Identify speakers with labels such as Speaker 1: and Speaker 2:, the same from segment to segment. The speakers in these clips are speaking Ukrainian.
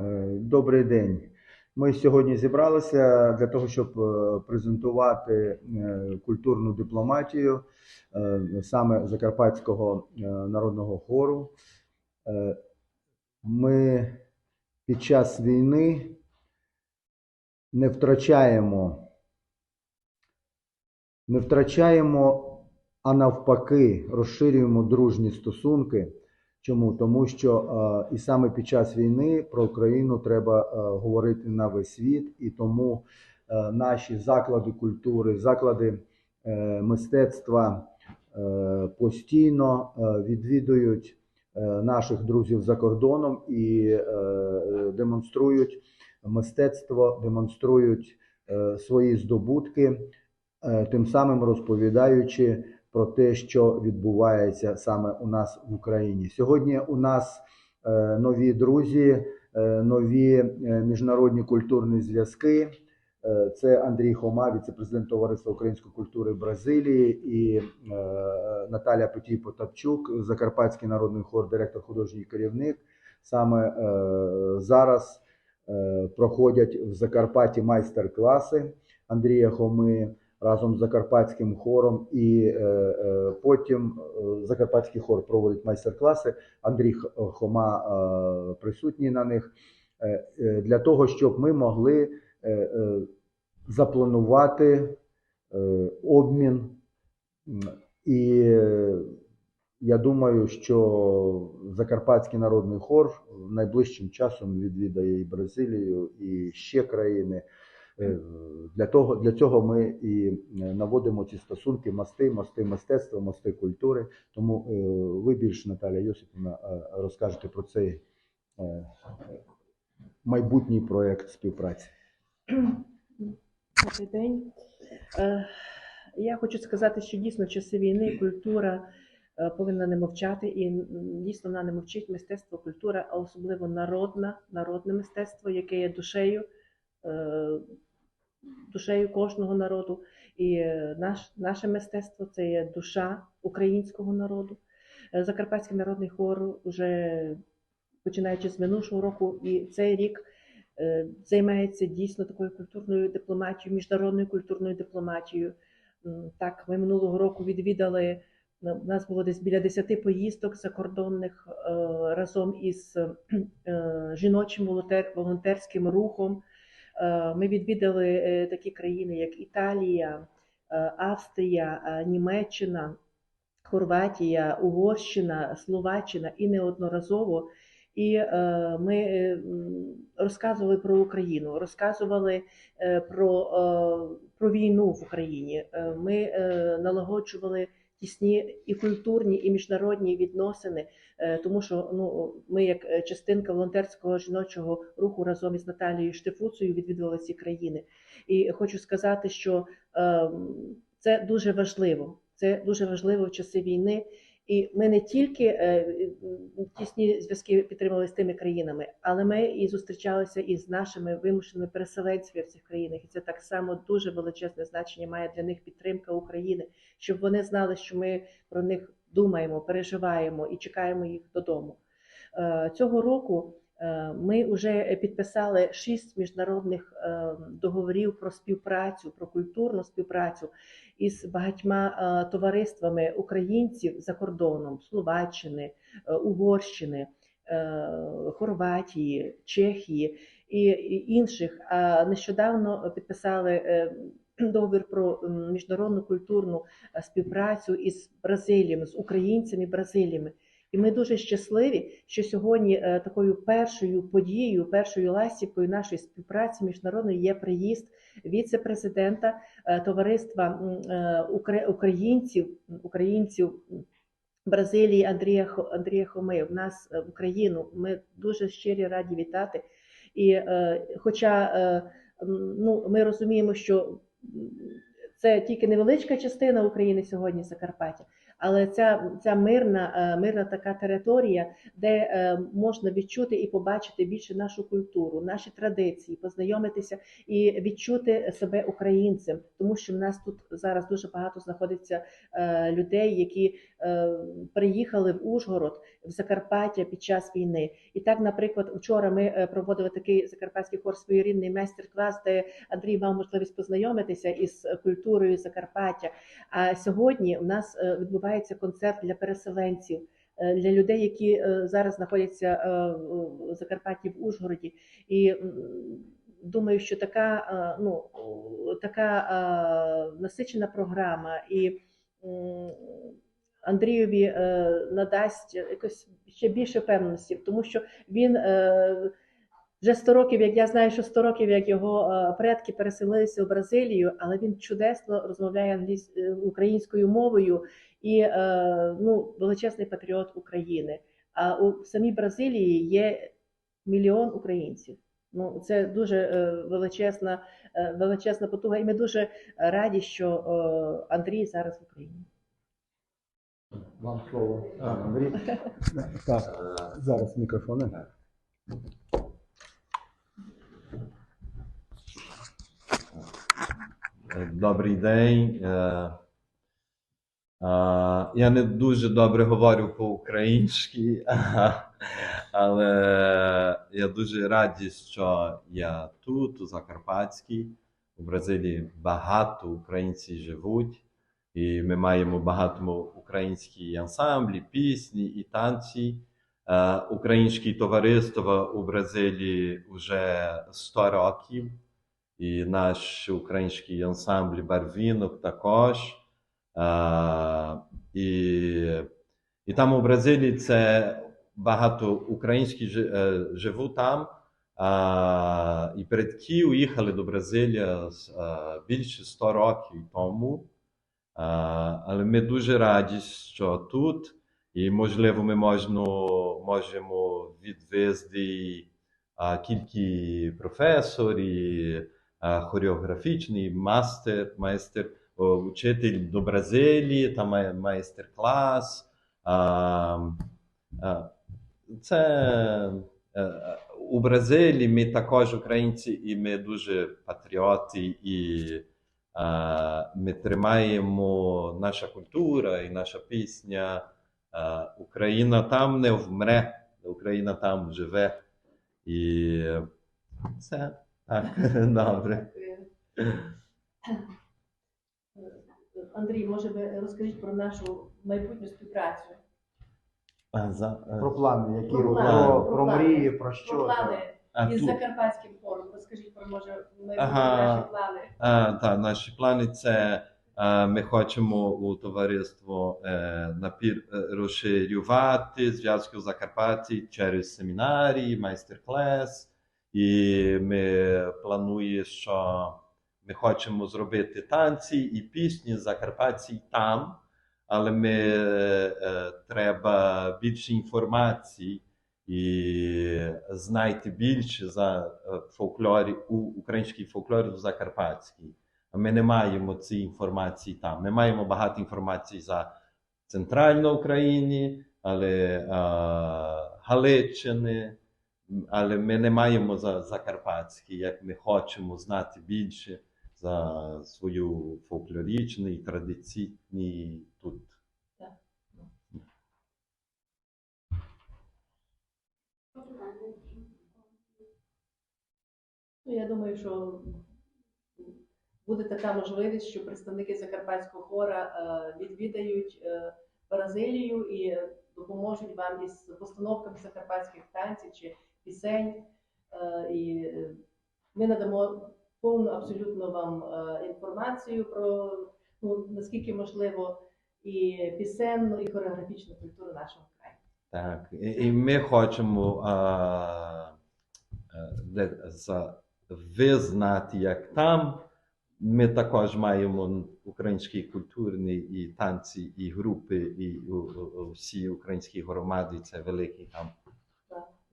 Speaker 1: Е, Добрий день. Ми сьогодні зібралися для того, щоб е, презентувати е, культурну дипломатію саме Закарпатського народного хору. Ми під час війни не втрачаємо, не втрачаємо, а навпаки, розширюємо дружні стосунки. Чому? Тому що е, і саме під час війни про Україну треба е, говорити на весь світ, і тому е, наші заклади культури, заклади мистецтва постійно відвідують наших друзів за кордоном і демонструють мистецтво, демонструють свої здобутки, тим самим розповідаючи про те, що відбувається саме у нас в Україні. Сьогодні у нас е, нові друзі, е, нові е, міжнародні культурні зв'язки. Це Андрій Хома, віце-президент Товариства української культури Бразилії, і Наталя Петій Потапчук, Закарпатський народний хор, директор художній керівник. Саме зараз проходять в Закарпатті майстер-класи Андрія Хоми разом з Закарпатським хором, і е, е, потім е, Закарпатський хор проводить майстер-класи. Андрій Хома присутній на них для того, щоб ми могли запланувати обмін. І я думаю, що Закарпатський народний хор найближчим часом відвідає і Бразилію, і ще країни. Е, Для того для цього ми і е, наводимо ці стосунки, мости, мости мистецтва, мости культури. Тому е, ви більше, Наталя Йосипівна, е, розкажете про цей майбутній проект співпраці.
Speaker 2: Добрий день. Я хочу сказати, що дійсно в часи війни культура повинна не мовчати, і дійсно вона не мовчить мистецтво, культура, а особливо народна, народне мистецтво, яке є душею, душею кожного народу. І е, наш, наше мистецтво це є душа українського народу. Е, Закарпатський народний хор вже починаючи з минулого року і цей рік е, займається дійсно такою культурною дипломатією, міжнародною культурною дипломатією. Так, ми минулого року відвідали. У нас було десь біля 10 поїздок закордонних разом із жіночим волонтерським рухом. Е, Ми відвідали е, такі країни, як Італія, е, Австрія, Німеччина, Хорватія, Угорщина, Словаччина і неодноразово. І ми розказували про Україну, розказували про, про війну в Україні. Ми налагоджували тісні і культурні, і міжнародні відносини, е, тому що ну, ми, як е, частинка волонтерського жіночого руху, разом із Наталією Штефуцею відвідували ці країни. І хочу сказати, що е, це дуже важливо. Це дуже важливо в часи війни. І ми не тільки е, тісні зв'язки підтримували з тими країнами, але ми і зустрічалися із нашими вимушеними переселенцями в цих країнах. І це так само дуже величезне значення має для них підтримка України, щоб вони знали, що ми про них думаємо, переживаємо і чекаємо їх додому. Е, Цього року е, ми вже підписали шість міжнародних е, договорів про співпрацю, про культурну співпрацю із багатьма товариствами українців за кордоном Словаччини, Угорщини, Хорватії, Чехії і інших. А нещодавно підписали договір про міжнародну культурну е, співпрацю із Бразиліями, з українцями Бразиліями. І ми дуже щасливі, що сьогодні е, такою першою подією, першою ластівкою нашої співпраці міжнародної є приїзд віце-президента е, товариства українців, українців Бразилії Андрія Андрія Хоми в нас в Україну. Ми дуже щирі раді вітати. І хоча ну, ми розуміємо, що це тільки невеличка частина України сьогодні Закарпаття, Але ця, ця мирна, е, мирна така територія, де е, можна відчути і побачити більше нашу культуру, наші традиції, познайомитися і відчути себе українцем, тому що в нас тут зараз дуже багато знаходиться е, людей, які приїхали в Ужгород, в Закарпаття під час війни. І так, наприклад, вчора ми проводили такий закарпатський хор своєрідний майстер-клас, де Андрій мав можливість познайомитися із культурою Закарпаття. А сьогодні у нас е, відбувається концерт для переселенців. е, Для людей, які е, зараз знаходяться е, в Закарпатті в Ужгороді, і думаю, що така ну така насичена програма і Андрієві надасть якось ще більше впевненості, тому що він вже 100 років, як я знаю, що 100 років, як його е, предки переселилися в Бразилію, але він чудесно розмовляє англійсь... е, українською мовою і е, ну, величезний патріот України. А у самій Бразилії є мільйон українців. Ну, це дуже величезна, величезна потуга, і ми дуже раді, що Андрій зараз в Україні.
Speaker 1: Вам слово. Андрій. Так, зараз мікрофони.
Speaker 3: Добрий день. Е, е, Я не дуже добре говорю по-українськи, але я дуже радий, що я тут, у Закарпатській. У Бразилії багато українців живуть, і ми маємо багато українські ансамблі, пісні і танці. Е, Українське товариство у Бразилії вже 100 років і наш український ансамбль барвінок також. А, і, і там у Бразилії це багато українських жи- е, живуть там. А, і предки уїхали до Бразилії з, е, більше 100 років тому. А, але ми дуже раді, що тут, і можливо, ми можемо, можемо відвести а, кілька професорів, а, хореографічний мастер, майстер, учитель до Бразилії, там майстер-клас. Це е, у Бразилії ми також українці, і ми дуже патріоти, і ми тримаємо наша культура і наша пісня. Україна там не вмре, Україна там живе. І це добре.
Speaker 2: Андрій, може ви розкажіть про нашу майбутню співпрацю?
Speaker 3: За,
Speaker 1: Про плани, які
Speaker 2: Про
Speaker 1: про,
Speaker 2: плани,
Speaker 1: про,
Speaker 2: про плани.
Speaker 1: мрії, про що.
Speaker 2: Про плани
Speaker 3: а
Speaker 2: із
Speaker 3: тут,
Speaker 2: закарпатським хором. Розкажіть про може
Speaker 3: Ага.
Speaker 2: наші плани.
Speaker 3: а, та, наші плани це а, ми хочемо у товариство е, напір е, розширювати зв'язки у Закарпатті через семінарії, майстер-клас. І ми плануємо, що ми хочемо зробити танці і пісні Закарпатці там, але ми е, треба більше інформації і знайти більше за е, фольклорі у український фольклор у Закарпатській. Ми не маємо цієї інформації там. Ми маємо багато інформації за центральну Україні, але е, Галиччини, але ми не маємо за Закарпатський, як ми хочемо знати більше за свою фольклорічний і традиційний тут.
Speaker 2: Ну, я думаю, що буде така можливість, що представники закарпатського хора е, відвідають е, Бразилію і допоможуть вам із постановками закарпатських танців чи пісень. Е, І е, ми надамо повну абсолютно вам е, інформацію про ну, наскільки можливо і пісенну, і хореографічну культуру нашого краю.
Speaker 3: Так, і, ми хочемо а, де, за, визнати, як там. Ми також маємо українські культурні і танці, і групи, і у, у- у всі українські громади, це великий там.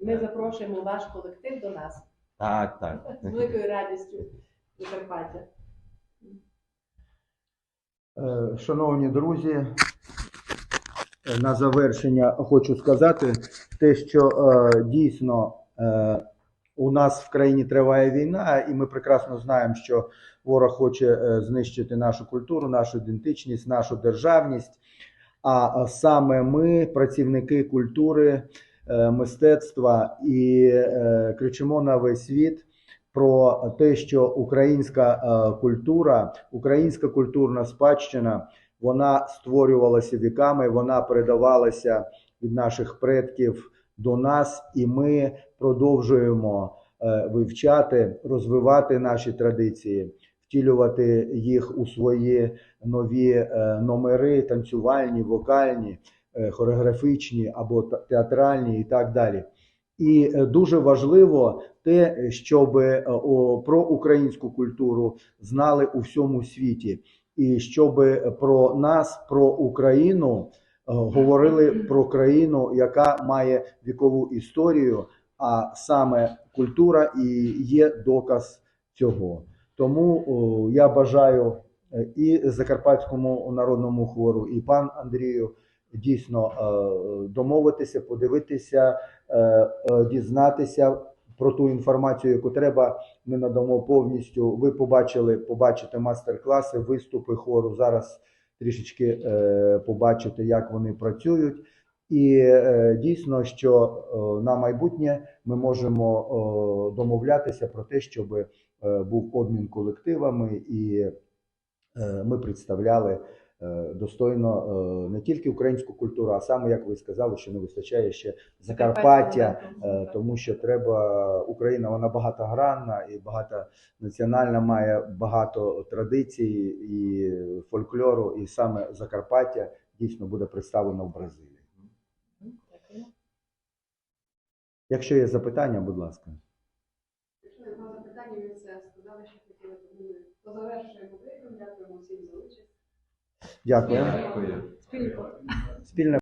Speaker 2: Ми запрошуємо ваш колектив до нас
Speaker 3: Так, так.
Speaker 2: з великою радістю до Закарпаття.
Speaker 1: Е, Шановні друзі, на завершення хочу сказати те, що е, дійсно е, у нас в країні триває війна, і ми прекрасно знаємо, що ворог хоче е, знищити нашу культуру, нашу ідентичність, нашу державність. А е, саме ми, працівники культури, е, мистецтва, і кричимо на весь світ про те, що українська культура, українська культурна спадщина, вона створювалася віками, вона передавалася від наших предків до нас, і ми продовжуємо вивчати, розвивати наші традиції, втілювати їх у свої нові е, номери, танцювальні, вокальні, е, хореографічні або театральні і так далі. І е, дуже важливо те, щоб про українську культуру знали у всьому світі, і щоб про нас, про Україну говорили про країну, яка має вікову історію, а саме культура і є доказ цього. Тому я бажаю е, і Закарпатському народному хору, і пан Андрію дійсно е, домовитися, подивитися, е, дізнатися про ту інформацію, яку треба. Ми надамо повністю. Ви побачили, побачите майстер-класи, виступи хору. Зараз трішечки побачите, як вони працюють. І дійсно, що на майбутнє ми можемо домовлятися про те, щоб е, був обмін колективами, і е, ми представляли е, достойно е, не тільки українську культуру, а саме, як ви сказали, що не вистачає ще Закарпаття, е, тому що треба Україна, вона багатогранна і багатонаціональна, має багато традицій і фольклору, і саме Закарпаття дійсно буде представлено в Бразилії. Якщо є запитання, будь ласка.
Speaker 4: Якщо немає запитань, ми все сказали, що хотіли, позавершуємо. Дякуємо всім за участь.
Speaker 1: Дякую.
Speaker 3: Дякую.
Speaker 1: Спільне